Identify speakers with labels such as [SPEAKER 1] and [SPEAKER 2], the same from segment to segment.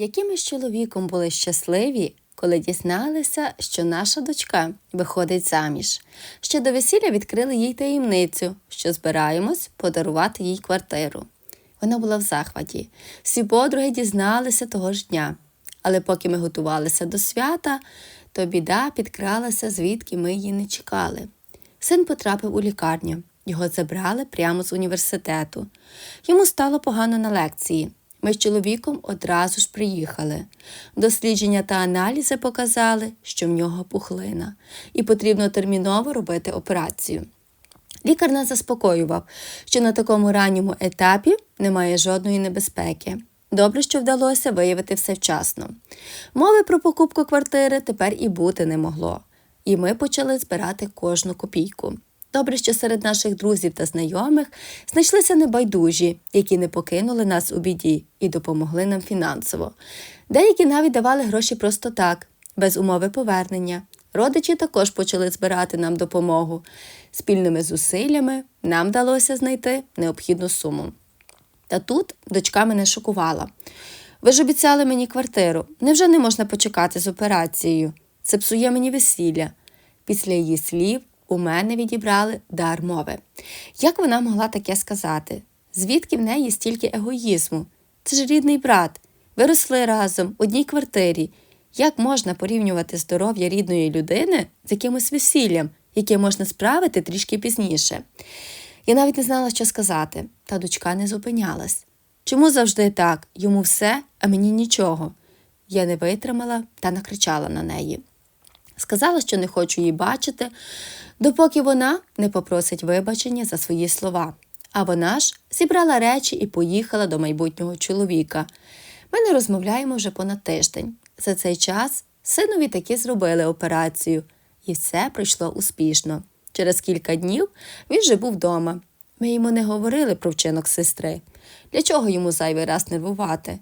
[SPEAKER 1] Які ми з чоловіком були щасливі, коли дізналися, що наша дочка виходить заміж. Ще до весілля відкрили їй таємницю, що збираємось подарувати їй квартиру. Вона була в захваті. Всі подруги дізналися того ж дня. Але поки ми готувалися до свята, то біда підкралася, звідки ми її не чекали. Син потрапив у лікарню. Його забрали прямо з університету. Йому стало погано на лекції. Ми з чоловіком одразу ж приїхали. Дослідження та аналізи показали, що в нього пухлина, і потрібно терміново робити операцію. Лікар нас заспокоював, що на такому ранньому етапі немає жодної небезпеки. Добре, що вдалося виявити все вчасно. Мови про покупку квартири тепер і бути не могло, і ми почали збирати кожну копійку. Добре, що серед наших друзів та знайомих знайшлися небайдужі, які не покинули нас у біді і допомогли нам фінансово. Деякі навіть давали гроші просто так, без умови повернення. Родичі також почали збирати нам допомогу. Спільними зусиллями нам вдалося знайти необхідну суму. Та тут дочка мене шокувала. Ви ж обіцяли мені квартиру. Невже не можна почекати з операцією? Це псує мені весілля. Після її слів у мене відібрали дар мови. Як вона могла таке сказати? Звідки в неї стільки егоїзму? Це ж рідний брат. Ви росли разом в одній квартирі. Як можна порівнювати здоров'я рідної людини з якимось весіллям, яке можна справити трішки пізніше? Я навіть не знала, що сказати, та дочка не зупинялась. Чому завжди так? Йому все, а мені нічого. Я не витримала та накричала на неї. Сказала, що не хочу її бачити, допоки вона не попросить вибачення за свої слова. А вона ж зібрала речі і поїхала до майбутнього чоловіка. Ми не розмовляємо вже понад тиждень. За цей час синові таки зробили операцію, і все пройшло успішно. Через кілька днів він вже був вдома. Ми йому не говорили про вчинок сестри. Для чого йому зайвий раз нервувати?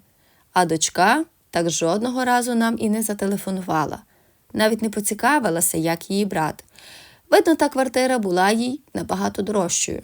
[SPEAKER 1] А дочка так жодного разу нам і не зателефонувала. Навіть не поцікавилася, як її брат. Видно, та квартира була їй набагато дорожчою.